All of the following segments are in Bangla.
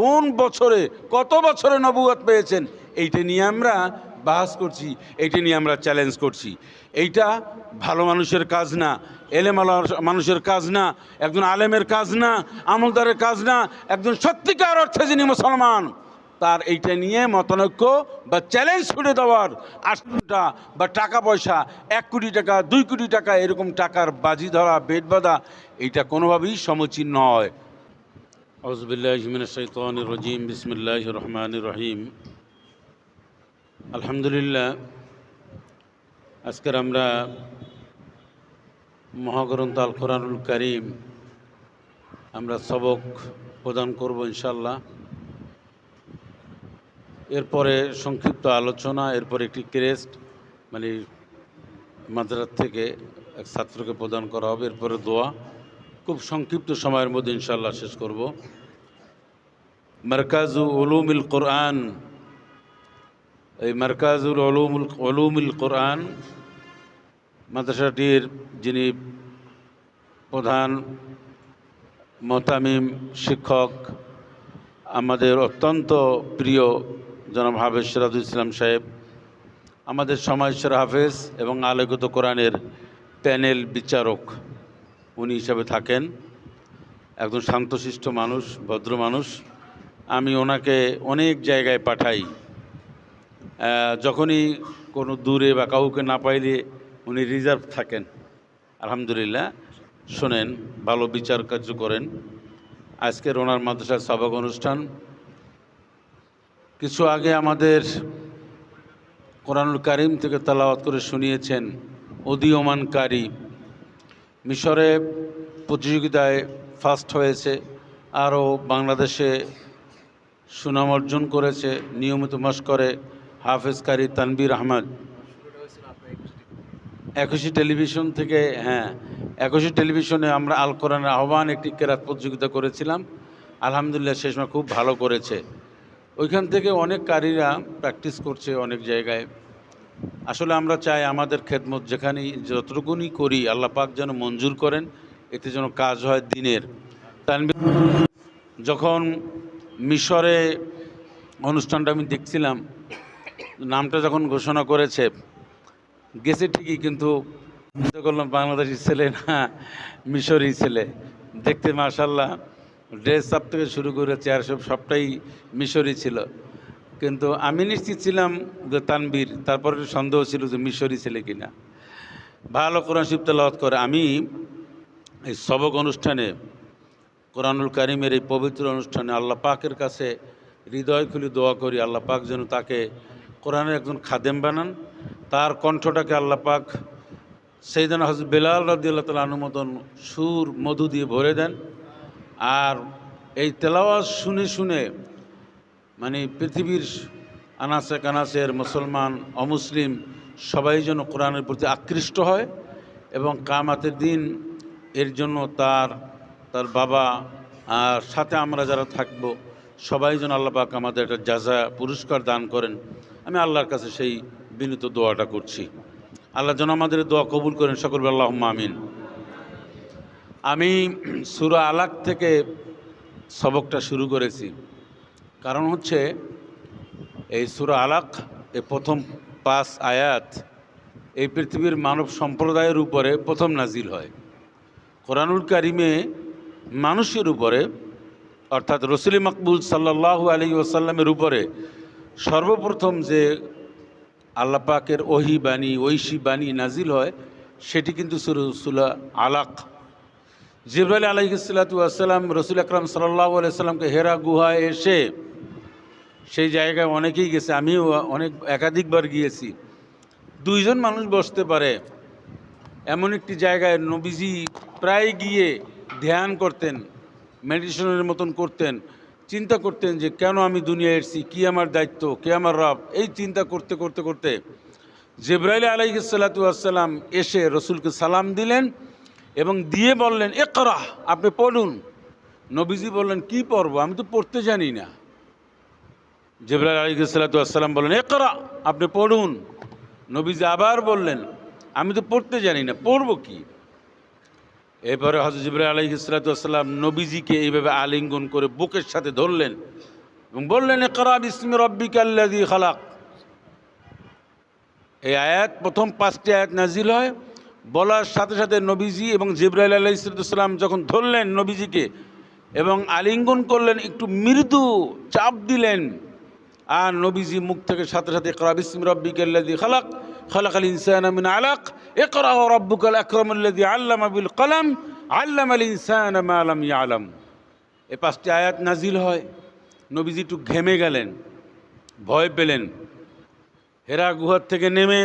কোন বছরে, কত বছরে নবুয়াত পেয়েছেন? এইটা নিয়ে আমরা বাহাস করছি, এইটা নিয়ে আমরা চ্যালেঞ্জ করছি। এইটা ভালো মানুষের কাজ না এলেম মানুষের কাজ না, একজন আলেমের কাজ না, আমলদারের কাজ না, একজন সত্যিকার অর্থে যিনি মুসলমান, তার এইটা নিয়ে মতানৈক্য বা চ্যালেঞ্জ ছুড়ে দেওয়ার আশঙ্কা বা টাকা পয়সা, এক কোটি টাকা, দুই কোটি টাকা এরকম টাকার বাজি ধরা বেদ বাঁধা এইটা কোনোভাবেই সমীচীন নয়। আউজবিল্লাহমিনশাইতানির রজিম বিসমিল্লাহ রহমান রহিম আলহামদুলিল্লাহ আজকের আমরা মহাগ্রন্থ আল কোরআনুল করিম আমরা সবক প্রদান করব ইনশাল্লাহ এরপরে সংক্ষিপ্ত আলোচনা, এরপর একটি ক্রেস্ট মানে মাদ্রাস থেকে এক ছাত্রকে প্রদান করা হবে। এরপরে দোয়া। খুব সংক্ষিপ্ত সময়ের মধ্যে ইনশাল্লাহ শেষ করব। মার্কাজু উলুমিল কোরআন, এই মারকাজুল উলুমুল, উলুমিল কোরআন, মাদ্রাসাটির যিনি প্রধান মোতামিম শিক্ষক, আমাদের অত্যন্ত প্রিয় জনাব হাফেজ সিরাজুল ইসলাম সাহেব, আমাদের সমাজের হাফেজ এবং আলোকিত কোরআনের প্যানেল বিচারক। উনি হিসাবে থাকেন। একজন শান্তশিষ্ট মানুষ, ভদ্র মানুষ। আমি ওনাকে অনেক জায়গায় পাঠাই। যখনই কোনো দূরে বা কাউকে না পাইলে উনি রিজার্ভ থাকেন। আলহামদুলিল্লাহ। শোনেন, ভালো বিচার কার্য করেন। আজকের ওনার মাদ্রাসার সবক অনুষ্ঠান। কিছু আগে আমাদের কোরআনুল কারিম থেকে তালাওয়াত করে শুনিয়েছেন, উদীয়মানকারী। মিশরে প্রতিযোগিতায় ফার্স্ট হয়েছে, আরও বাংলাদেশে সুনাম অর্জন করেছে, নিয়মিত মাস করে হাফেজ কারি তানবির আহমদ। একুশে টেলিভিশন থেকে হ্যাঁ একুশে টেলিভিশনে আমরা আল কোরআনের আহ্বান একটি কেরাত প্রতিযোগিতা করেছিলাম। আলহামদুলিল্লাহ সে সময় খুব ভালো করেছে। ওইখান থেকে অনেক কারীরা প্র্যাকটিস করছে অনেক জায়গায়। আসলে আমরা চাই আমাদের খেদমত যেখানেই যতটুকুনি করি আল্লাহ পাক যেন মঞ্জুর করেন, এতে যেন কাজ হয় দিনের। যখন মিশরে অনুষ্ঠানটা আমি দেখছিলাম, নামটা যখন ঘোষণা করেছে, গেছে ঠিকই কিন্তু করলাম বাংলাদেশি ছেলে না, মিশরি ছেলে। দেখতে মাশাল্লাহ ড্রেস আপ থেকে শুরু করে চেয়ার সব সবটাই মিশরি ছিল। কিন্তু আমি নিশ্চিত ছিলাম যে তানবীর তারপরে সন্দেহ ছিল যে মিশরি ছেলে কিনা। ভালো কোরআন শিব তেলাওয়াত করে। আমি এই সবক অনুষ্ঠানে, কোরআনুল কারিমের এই পবিত্র অনুষ্ঠানে আল্লাহ পাকের কাছে হৃদয় খুলে দোয়া করি। আল্লাহ পাক যেন তাকে কোরআনের একজন খাদেম বানান। তার কণ্ঠটাকে আল্লাহ পাক সেইদানা হজরত বেলাল রাদি আল্লাহ তালা অনুমোদন সুর, মধু দিয়ে ভরে দেন। আর এই তেলাওয়াজ শুনে শুনে মানে পৃথিবীর আনাসে কানাসের মুসলমান, অমুসলিম সবাই যেন কোরআনের প্রতি আকৃষ্ট হয় এবং কামাতের দিন এর জন্য তার তার বাবা আর সাথে আমরা যারা থাকব, সবাই যেন আল্লাহ পাক আমাদের একটা যাজা পুরস্কার দান করেন। আমি আল্লাহর কাছে সেই বিনীত দোয়াটা করছি। আল্লাহ যেন আমাদের দোয়া কবুল করেন। সকল আল্লাহ আমিন। আমি সুরা আলাক থেকে সবকটা শুরু করেছি। কারণ হচ্ছে এই সুরা আলাক, এই প্রথম পাঁচ আয়াত এই পৃথিবীর মানব সম্প্রদায়ের উপরে প্রথম নাজিল হয়। কোরআনুল কারিমে মানুষের উপরে, অর্থাৎ রসুলি মকবুল সাল্লাহু আলী ওসাল্লামের উপরে সর্বপ্রথম যে আল্লাহ পাকের ওহি বাণী, ঐশী বাণী নাজিল হয়, সেটি কিন্তু সুরসুলা আলাক। জিব্রাইল আলহিসাল্লাম রসুল আকরাম সাল্লাহ আলাইসাল্লামকে হেরা গুহায় এসে সেই জায়গায় অনেকেই গেছে। আমিও অনেক, একাধিকবার গিয়েছি। দুইজন মানুষ বসতে পারে। এমন একটি জায়গায় নবীজি প্রায় গিয়ে ধ্যান করতেন, মেডিটেশনের মতন করতেন, চিন্তা করতেন যে কেন আমি দুনিয়া এসেছি, কী আমার দায়িত্ব, কে আমার রব? এই চিন্তা করতে করতে করতে জেব্রাইল আলাইসাল্লাতুয়াসাল্লাম এসে রসুলকে সালাম দিলেন এবং দিয়ে বললেন এ করা আপনি পড়ুন। নবীজি বললেন, কি পড়ব? আমি তো পড়তে জানি না। জেব্রাইল আলাইসাল্লাতুয়াসাল্লাম বললেন এ করা আপনি পড়ুন। নবীজি আবার বললেন, আমি তো পড়তে জানি না, পড়ব কি? এরপরে হজরত জিবরাইল আলাইহিস সালাম নবীজিকে এইভাবে আলিঙ্গন করে বুকের সাথে ধরলেন এবং বললেন বিসমি রব্বিকা আল্লাযী খালাক। এই আয়াত, প্রথম পাঁচটি আয়াত নাজিল হয়। বলার সাথে সাথে নবীজি এবং জিব্রাইল আলাইসালাম যখন ধরলেন নবীজিকে এবং আলিঙ্গন করলেন, একটু মৃদু চাপ দিলেন আর নবীজি মুখ থেকে সাথে সাথে ইকরা, বিসমি রব্বিকাল্লাযী খালাক, খালাকাল ইনসানা মিন আলাক ওয়া রাব্বুকাল আকরামুল্লাযী আল্লামা বিল কলম, আল্লামাল ইনসানা মা লাম ইয়ালাম। এই পাঁচটি আয়াত নাজিল হয়। নবীজি একটু ঘেমে গেলেন, ভয় পেলেন। হেরা গুহার থেকে নেমে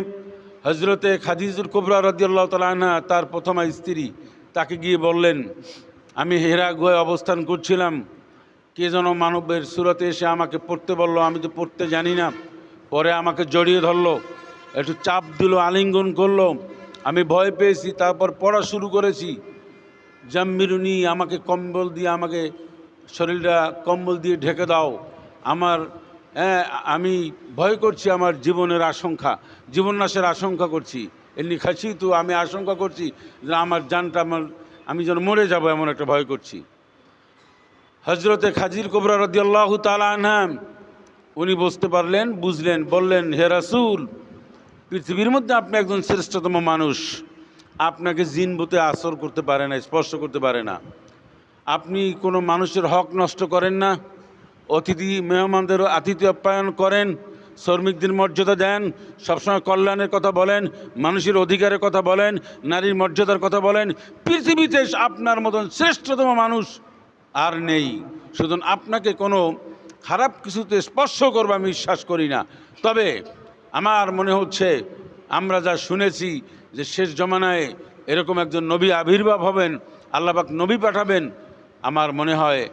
হজরতে খাদিজুল কোবরা রদিয়াল্লাহ তালা তার প্রথমা স্ত্রী, তাকে গিয়ে বললেন, আমি হেরা গুহায় অবস্থান করছিলাম কে যেন মানবের সুরতে এসে আমাকে পড়তে বলল, আমি তো পড়তে জানি না। পরে আমাকে জড়িয়ে ধরলো, একটু চাপ দিল, আলিঙ্গন করল। আমি ভয় পেয়েছি, তারপর পড়া শুরু করেছি। জাম্মিরুনি, আমাকে কম্বল দিয়ে আমাকে শরীরটা কম্বল দিয়ে ঢেকে দাও। আমার হ্যাঁ আমি ভয় করছি আমার জীবনের আশঙ্কা জীবন নাশের আশঙ্কা করছি। এমনি খাচ্ছি তো আমি আশঙ্কা করছি যে আমার জানটা আমার, আমি যেন মরে যাব এমন একটা ভয় করছি। হজরতে খাজির কোবরা রদিয়াল্লাহ তালাম উনি বুঝতে পারলেন, বুঝলেন, বললেন, হে রাসুল, পৃথিবীর মধ্যে আপনি একজন শ্রেষ্ঠতম মানুষ। আপনাকে জিন বুতে আসর করতে পারে না, স্পর্শ করতে পারে না। আপনি কোনো মানুষের হক নষ্ট করেন না। অতিথি মেহমানদেরও আতিথ্য আপ্যায়ন করেন, শ্রমিকদের মর্যাদা দেন, সবসময় কল্যাণের কথা বলেন, মানুষের অধিকারের কথা বলেন, নারীর মর্যাদার কথা বলেন। পৃথিবীতে আপনার মতন শ্রেষ্ঠতম মানুষ আর নেই। শুধু আপনাকে কোনো খারাপ কিছুতে স্পর্শ করব আমি বিশ্বাস করি না। তবে আমার মনে হচ্ছে, আমরা যা শুনেছি যে শেষ জমানায় এরকম একজন নবী আবির্ভাব হবেন আল্লাহবাক নবী পাঠাবেন, আমার মনে হয়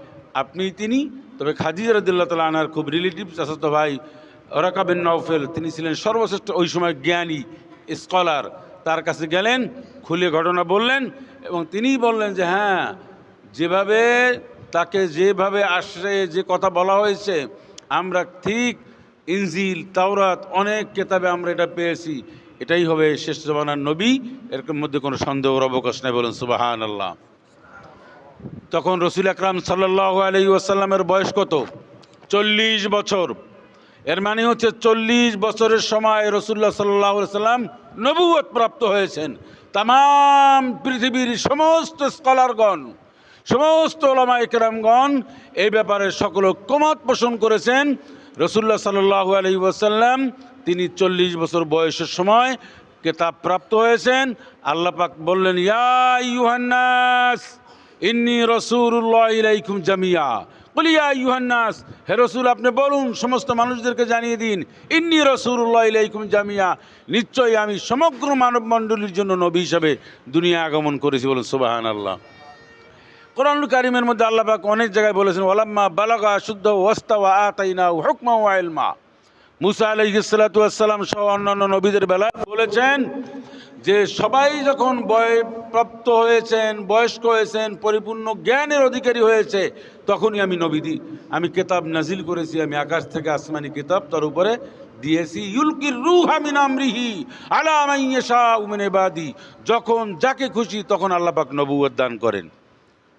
আপনি তিনি। তবে খাদিজা রদুল্লাহ তালা আনার খুব রিলেটিভ চাচাতো ভাই ওরাকাবেন নওফেল, তিনি ছিলেন সর্বশ্রেষ্ঠ ওই সময় জ্ঞানী, স্কলার। তার কাছে গেলেন, খুলে ঘটনা বললেন এবং তিনিই বললেন যে হ্যাঁ যেভাবে তাকে যেভাবে আশ্রয়ে যে কথা বলা হয়েছে, আমরা ঠিক ইনজিল, তাওরাত, অনেক কেতাবে আমরা এটা পেয়েছি। এটাই হবে শেষ জমানার নবী। এর মধ্যে কোনো সন্দেহর অবকাশ নেই বলেন সুবাহান আল্লাহ তখন রসুল আকরাম সাল্লাহ আলী ওয়াসাল্লামের বয়স কত? চল্লিশ বছর। এর মানে হচ্ছে চল্লিশ বছরের সময় রসুল্লাহ সাল্লাহ সাল্লাম নবুয়ত প্রাপ্ত হয়েছেন। তাম, পৃথিবীর সমস্ত স্কলারগণ। সমস্ত ওলামা একরামগণ এই ব্যাপারে সকল কোমত পোষণ করেছেন। রসুল্লাহ সাল্লাহ আলী ওয়াসাল্লাম, তিনি চল্লিশ বছর বয়সের সময় কেতাব প্রাপ্ত হয়েছেন। আল্লাহ পাক বললেন, ইয়া ইউহান্নাস ইন্নি রসুল্লাহ ইলাইকুম জামিয়া। বলিয়া ইউহান্নাস হে রসুল, আপনি বলুন, সমস্ত মানুষদেরকে জানিয়ে দিন, ইন্নি রসুল্লাহ ইলাইকুম জামিয়া। নিশ্চয়ই আমি সমগ্র মানব মণ্ডলীর জন্য নবী হিসাবে দুনিয়া আগমন করেছি বলুন সুবাহান আল্লাহ কোরআনুল কারিমের মধ্যে আল্লাহ পাক অনেক জায়গায় বলেছেন ওলাম্মা বালাগা শুদ্ধ ওয়াস্তা ওয়া আতাইনা হুকমা ওয়া ইলমা। মুসা আলহিসাল্লাম সহ অন্যান্য নবীদের বেলা বলেছেন যে, সবাই যখন বয় প্রাপ্ত হয়েছেন, বয়স্ক হয়েছেন, পরিপূর্ণ জ্ঞানের অধিকারী হয়েছে, তখনই আমি নবীদি আমি কেতাব নাজিল করেছি, আমি আকাশ থেকে আসমানি কেতাব তার উপরে দিয়েছি। ইউলকির রুহ আমিন আমরিহি আলা মাইয়েশা উমেনে বাদি যখন যাকে খুশি তখন আল্লাহ পাক নবুয়ত দান করেন।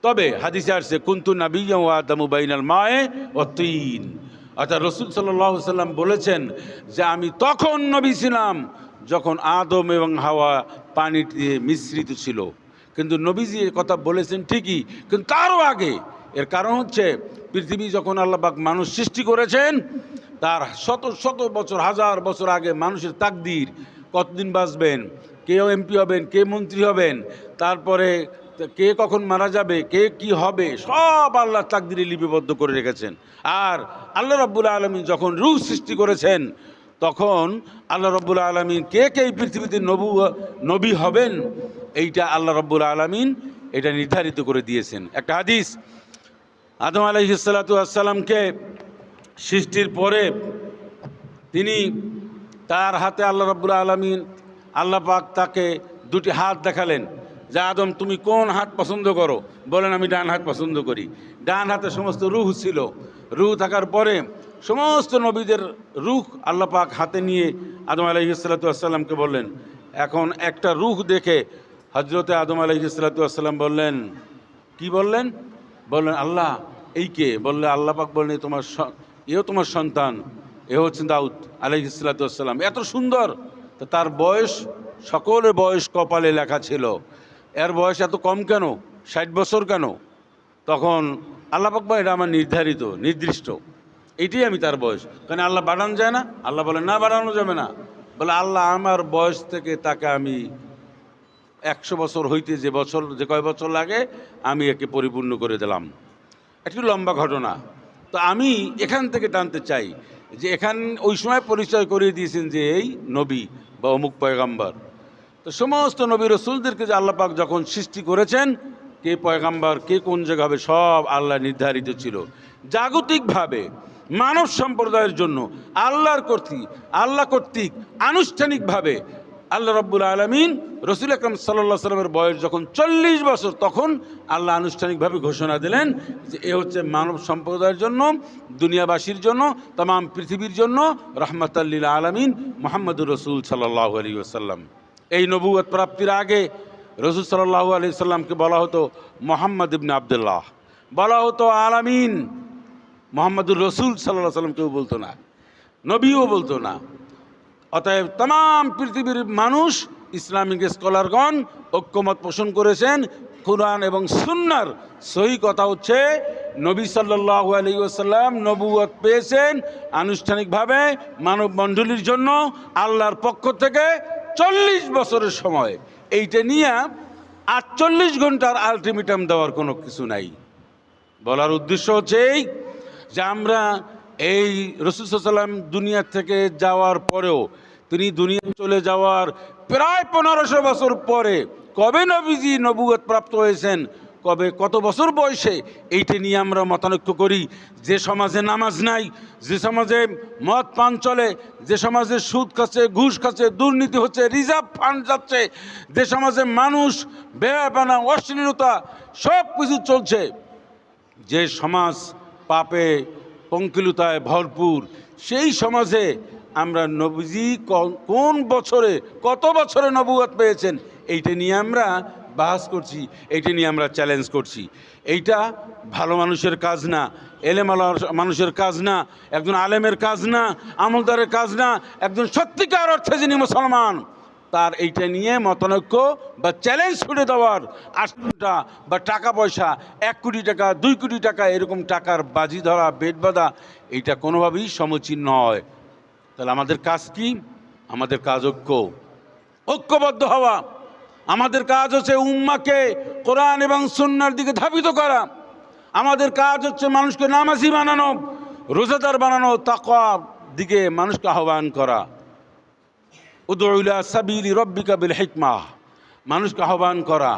তবে হাদিসে আসছে, কুন্তু নাবিয়া ও বাইনাল মায়ে ও তিন। অর্থাৎ রসুল সাল্লাম বলেছেন যে, আমি তখন নবী ছিলাম যখন আদম এবং হাওয়া পানি মিশ্রিত ছিল। কিন্তু নবীজি কথা বলেছেন ঠিকই, কিন্তু তারও আগে এর কারণ হচ্ছে, পৃথিবী যখন আল্লাপাক মানুষ সৃষ্টি করেছেন, তার শত শত বছর, হাজার বছর আগে মানুষের তাকদির কতদিন বাঁচবেন, কেউ এমপি হবেন, কে মন্ত্রী হবেন, তারপরে কে কখন মারা যাবে, কে কি হবে, সব আল্লাহ তাকদিরে লিপিবদ্ধ করে রেখেছেন। আর আল্লাহ রব্বুল আলমী যখন রূহ সৃষ্টি করেছেন, তখন আল্লাহ রব্বুল আলমিন কে কে এই পৃথিবীতে নবু, নবী হবেন, এইটা আল্লাহ রব্বুল আলমিন এটা নির্ধারিত করে দিয়েছেন। একটা হাদিস, আদম আলহিসাল্লাতু আসসালামকে সৃষ্টির পরে তিনি তার হাতে আল্লাহ রব্বুল আলমিন আল্লাহ পাক তাকে দুটি হাত দেখালেন। যে আদম, তুমি কোন হাত পছন্দ করো? বলেন, আমি ডান হাত পছন্দ করি। ডান হাতে সমস্ত রুহ ছিল। রুহ থাকার পরে সমস্ত নবীদের রুখ আল্লাহ পাক হাতে নিয়ে আদম আলহিসাল্লাতামকে বললেন। এখন একটা রুখ দেখে হজরতে আদম আলহিসাল্লাম বললেন, কি বললেন? বললেন, আল্লাহ, এই কে? বললে, আল্লাহ পাক বললেন তোমার এও তোমার সন্তান এ হচ্ছে দাউদ আলহিসাল্লাম এত সুন্দর। তার বয়স, সকলের বয়স কপালে লেখা ছিল। এর বয়স এত কম কেন? ষাট বছর কেন? তখন আল্লাহ পাক বলে, এটা আমার নির্ধারিত নির্দিষ্ট। এইটাই আমি তার বয়স। কারণ আল্লাহ বাড়ানো যায় না? আল্লাহ বলে না বাড়ানো যাবে না। বলে আল্লাহ আমার বয়স থেকে তাকে আমি একশো বছর হইতে যে বছর যে কয় বছর লাগে আমি একে পরিপূর্ণ করে দিলাম। একটি লম্বা ঘটনা। তো আমি এখান থেকে টানতে চাই যে এখান ওই সময় পরিচয় করিয়ে দিয়েছেন যে এই নবী বা অমুক পয়গাম্বার। তো সমস্ত নবী রসুলদেরকে যে আল্লাহ পাক যখন সৃষ্টি করেছেন, কে পয়গাম্বার, কে কোন জায়গা হবে, সব আল্লাহ নির্ধারিত ছিল। জাগতিকভাবে, মানব সম্প্রদায়ের জন্য, আল্লাহর কর্তৃক, আল্লাহ কর্তৃক আনুষ্ঠানিকভাবে আল্লাহ রব্বুল আলমিন রসুল আকরম সাল্লাহ সাল্লামের বয়স যখন চল্লিশ বছর, তখন আল্লাহ আনুষ্ঠানিকভাবে ঘোষণা দিলেন যে এ হচ্ছে মানব সম্প্রদায়ের জন্য, দুনিয়াবাসীর জন্য, তাম, পৃথিবীর জন্য রহমতাল্লিল আলমিন মোহাম্মদুর রসুল সাল্লাহ আলী ওসাল্লাম এই নবুয়ত প্রাপ্তির আগে রসুল সাল্লাহ আলি সাল্লামকে বলা হতো মোহাম্মদ ইবনে আবদুল্লাহ। বলা হতো আলামিন। মোহাম্মদুর রসুল সাল্লাহ সাল্লাম কেউ বলতো না। নবীও বলতো না। অতএব তাম পৃথিবীর মানুষ, ইসলামিক স্কলারগণ ঐক্যমত পোষণ করেছেন। কোরআন এবং সুন্নার সহি কথা হচ্ছে, নবী সাল্লাহ আলী ওসাল্লাম নবুয়ত পেয়েছেন আনুষ্ঠানিকভাবে মানব মণ্ডলীর জন্য আল্লাহর পক্ষ থেকে চল্লিশ বছরের সময়। এইটা নিয়ে আটচল্লিশ ঘণ্টার আলটিমেটাম দেওয়ার কোনো কিছু নাই। বলার উদ্দেশ্য হচ্ছে এই যে আমরা এই রসুলাম দুনিয়া থেকে যাওয়ার পরেও তিনি দুনিয়া চলে যাওয়ার প্রায় পনেরোশো বছর পরে কবে নবীজি নবুগত প্রাপ্ত হয়েছেন? কবে কত বছর বয়সে এইটা নিয়ে আমরা মতানৈক্য করি। যে সমাজে নামাজ নাই, যে সমাজে মদ পান চলে, যে সমাজে সুদ খাচ্ছে, ঘুষ খাচ্ছে, দুর্নীতি হচ্ছে, রিজার্ভ ফান্ড যাচ্ছে, যে সমাজে মানুষ বেয়াবানা অশ্লীলতা সব কিছু চলছে। যে সমাজ পাপে, পঙ্কিলতায় ভরপুর, সেই সমাজে আমরা নবীজি কোন বছরে, কত বছরে নবুয়াত পেয়েছেন, এইটা নিয়ে আমরা বাহাস করছি, এইটা নিয়ে আমরা চ্যালেঞ্জ করছি। এইটা ভালো মানুষের কাজ না এলেম মানুষের কাজ না, একজন আলেমের কাজ না, আমলদারের কাজ না, একজন সত্যিকার অর্থে যিনি মুসলমান, তার এইটা নিয়ে মতানৈক্য বা চ্যালেঞ্জ ছুড়ে দেওয়ার আটটা বা টাকা পয়সা, এক কোটি টাকা, দুই কোটি টাকা, এরকম টাকার বাজি ধরা বেড বাঁধা, এইটা কোনোভাবেই সমীচীন নয়। তাহলে আমাদের কাজ কি? আমাদের কাজ ঐক্য। ঐক্যবদ্ধ হওয়া। আমাদের কাজ হচ্ছে উম্মাকে কোরআন এবং সন্ন্যার দিকে ধাবিত করা। আমাদের কাজ হচ্ছে মানুষকে নামাজি বানানো, রোজাদার বানানো তাকওয়া দিকে মানুষকে আহ্বান করা। উদৌলা সাবিল রব্বিকা বিল হিকমাহ মানুষকে আহ্বান করা।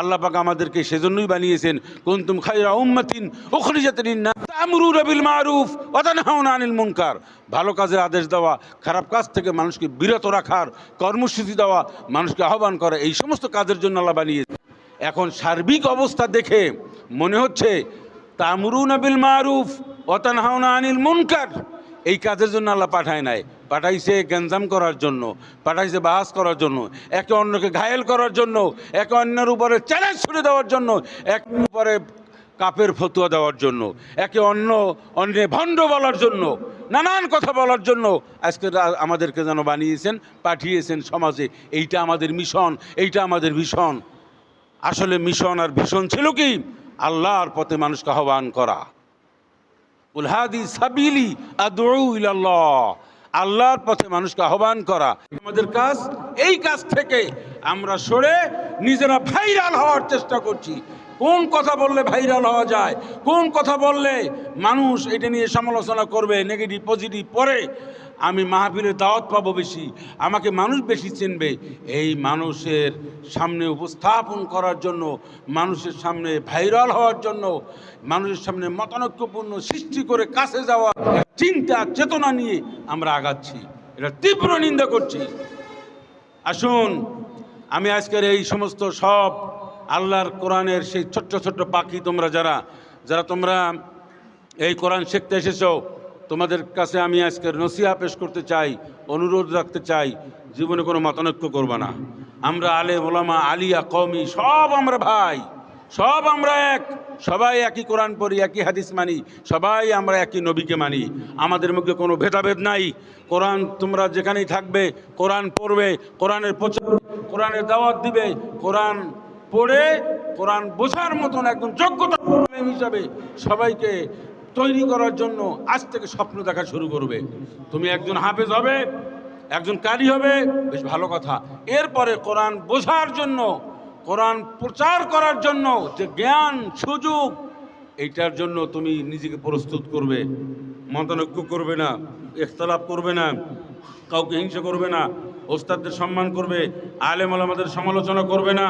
আল্লাহ পাক আমাদেরকে সেজন্যই বানিয়েছেন, কুনতুম খাইরা উম্মাতিন উখরিজাত লিন-নাস, তা'মুরুনা বিল মারুফ ওয়া তানহাউনা আনিল মুনকার। ভালো কাজের আদেশ দেওয়া, খারাপ কাজ থেকে মানুষকে বিরত রাখার কর্মসূচি দেওয়া, মানুষকে আহ্বান করা, এই সমস্ত কাজের জন্য আল্লাহ বানিয়েছে এখন সার্বিক অবস্থা দেখে মনে হচ্ছে, তা'মুরুনা বিল মারুফ তানহাউনা আনিল মুনকার। এই কাজের জন্য আল্লাহ পাঠায় নাই। পাঠাইছে গ্যাঞ্জাম করার জন্য, পাঠাইছে বাহাস করার জন্য, একে অন্যকে ঘায়েল করার জন্য, একে অন্যের উপরে চ্যালেঞ্জ ছুড়ে দেওয়ার জন্য, এক উপরে কাপের ফতুয়া দেওয়ার জন্য, একে অন্য অন্যে ভণ্ড বলার জন্য, নানান কথা বলার জন্য আজকে আমাদেরকে যেন বানিয়েছেন, পাঠিয়েছেন সমাজে, এইটা আমাদের মিশন এইটা আমাদের ভীষণ। আসলে মিশন আর ভীষণ ছিল কি? আল্লাহর পথে মানুষকে আহ্বান করা। উলহাদি সাবিলি আল্লাহর পথে মানুষকে আহ্বান করা। আমাদের কাজ, এই কাজ থেকে আমরা সরে নিজেরা ভাইরাল হওয়ার চেষ্টা করছি। কোন কথা বললে ভাইরাল হওয়া যায়? কোন কথা বললে মানুষ এটা নিয়ে সমালোচনা করবে? নেগেটিভ পজিটিভ পরে আমি মাহফিলের দাওয়াত পাবো বেশি, আমাকে মানুষ বেশি চিনবে। এই মানুষের সামনে উপস্থাপন করার জন্য, মানুষের সামনে ভাইরাল হওয়ার জন্য, মানুষের সামনে মতানৈক্যপূর্ণ সৃষ্টি করে কাছে যাওয়ার চিন্তা, চেতনা নিয়ে আমরা আগাচ্ছি। এটা তীব্র নিন্দা করছি। আসুন, আমি আজকের এই সমস্ত সব আল্লাহর কোরআনের সেই ছোট্ট ছোট্ট পাখি তোমরা যারা যারা তোমরা এই কোরআন শিখতে এসেছ, তোমাদের কাছে আমি আজকের নসিহা পেশ করতে চাই, অনুরোধ রাখতে চাই, জীবনে কোনো মতানৈক্য করবা না। আমরা আলে ওলামা, আলিয়া কমি সব আমরা ভাই, সব আমরা এক, সবাই একই কোরআন পড়ি, একই হাদিস মানি, সবাই আমরা একই নবীকে মানি। আমাদের মধ্যে কোনো ভেদাভেদ নাই। কোরআন তোমরা যেখানেই থাকবে, কোরআন পড়বে, কোরআনের প্রচার, কোরআনের দাওয়াত দিবে, কোরআন পড়ে কোরআন বোঝার মতন একজন যোগ্যতা হিসাবে সবাইকে তৈরি করার জন্য আজ থেকে স্বপ্ন দেখা শুরু করবে। তুমি একজন হাফেজ হবে, একজন কারি হবে, বেশ ভালো কথা। এরপরে কোরআন বোঝার জন্য, কোরআন প্রচার করার জন্য যে জ্ঞান, সুযোগ, এইটার জন্য তুমি নিজেকে প্রস্তুত করবে। মতানৈক্য করবে না, ইখতলাফ করবে না, কাউকে হিংসা করবে না। ওস্তাদদের সম্মান করবে, আলেম ওলামাদের সমালোচনা করবে না।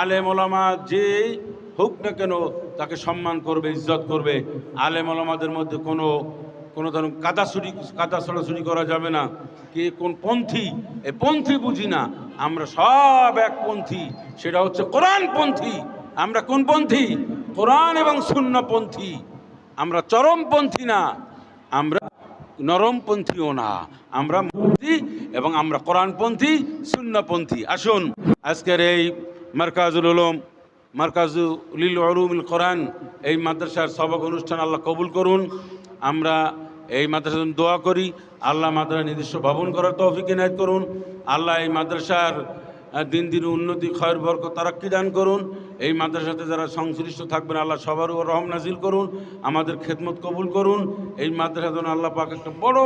আলেম ওলামা যেই হোক না কেন তাকে সম্মান করবে, ইজ্জত করবে। আলেম ওলামাদের মধ্যে কোনো কোনো ধরুন কাদা চুরি, কাদা ছড়াছড়ি করা যাবে না। কে কোন পন্থী? এ পন্থী বুঝি না। আমরা সব এক পন্থী। সেটা হচ্ছে কোরআন পন্থী। আমরা কোন পন্থী? কোরআন এবং শূন্যপন্থী আমরা চরমপন্থী না। আমরা নরমপন্থীও না। আমরা এবং আমরা কোরআনপন্থী শূন্যপন্থী আসুন, আজকের এই মার্কাজুল উলুম মার্কাজুল উলুমুল কোরআন, এই মাদ্রাসার সবক অনুষ্ঠান আল্লাহ কবুল করুন। আমরা এই মাদ্রাসার দোয়া করি। আল্লাহ মাদ্রাসা নিজস্ব ভবন করার তৌফিক এনায়ত করুন। আল্লাহ এই মাদ্রাসার দিন দিন উন্নতি, ক্ষয়ের বরক তারাক্কি দান করুন। এই মাদ্রাসাতে যারা সংশ্লিষ্ট থাকবেন, আল্লাহ সবার উপর রহম নাজিল করুন, আমাদের খেদমত কবুল করুন। এই মাদ্রাসা যেন আল্লাহ পাক একটা বড়,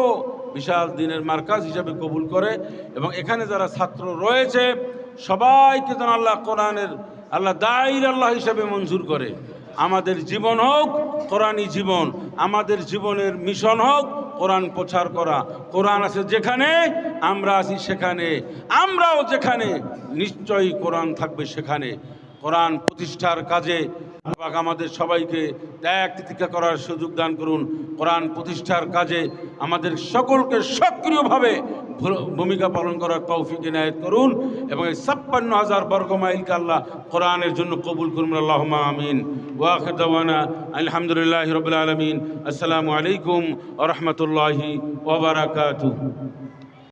বিশাল দিনের মার্কাজ হিসাবে কবুল করে এবং এখানে যারা ছাত্র রয়েছে, সবাইকে যেন আল্লাহ কোরআনের, আল্লাহ দায়ীর আল্লাহ হিসাবে মঞ্জুর করে। আমাদের জীবন হোক, কোরআনই জীবন। আমাদের জীবনের মিশন হোক, কোরআন প্রচার করা। কোরআন আছে যেখানে, আমরা আছি সেখানে। আমরাও যেখানে, নিশ্চয়ই কোরআন থাকবে সেখানে। কোরআন প্রতিষ্ঠার কাজে আল্লাহ আমাদের সবাইকে ত্যাগ তিতিক্ষা করার সুযোগ দান করুন। কোরআন প্রতিষ্ঠার কাজে আমাদের সকলকে সক্রিয়ভাবে ভূমিকা পালন করার তৌফিক ইনায়ত করুন এবং এই ছাপ্পান্ন হাজার বর্গ মাইলকে আল্লাহ কোরআনের জন্য কবুল করুন। আল্লাহ আমিন। দাওয়ানা আলহামদুলিল্লাহ রবিল আলমিন। আসসালামু আলাইকুম আ রহমতুল্লাহি ওবরাকাতু